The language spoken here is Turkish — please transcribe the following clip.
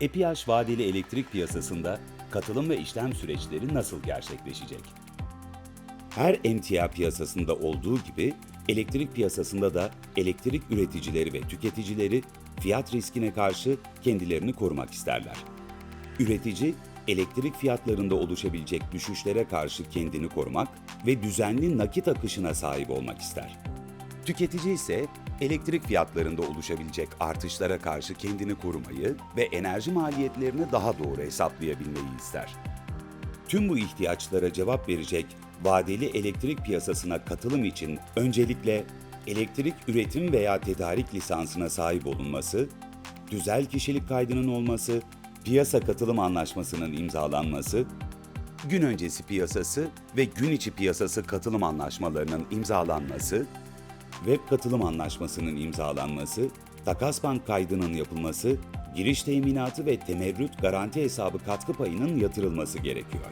EPH vadeli elektrik piyasasında katılım ve işlem süreçleri nasıl gerçekleşecek? Her emtia piyasasında olduğu gibi elektrik piyasasında da elektrik üreticileri ve tüketicileri fiyat riskine karşı kendilerini korumak isterler. Üretici, elektrik fiyatlarında oluşabilecek düşüşlere karşı kendini korumak ve düzenli nakit akışına sahip olmak ister. Tüketici ise elektrik fiyatlarında oluşabilecek artışlara karşı kendini korumayı ve enerji maliyetlerini daha doğru hesaplayabilmeyi ister. Tüm bu ihtiyaçlara cevap verecek vadeli elektrik piyasasına katılım için öncelikle elektrik üretim veya tedarik lisansına sahip olunması, tüzel kişilik kaydının olması, piyasa katılım anlaşmasının imzalanması, gün öncesi piyasası ve gün içi piyasası katılım anlaşmalarının imzalanması, web katılım anlaşmasının imzalanması, takas bank kaydının yapılması, giriş teminatı ve temerrüt garanti hesabı katkı payının yatırılması gerekiyor.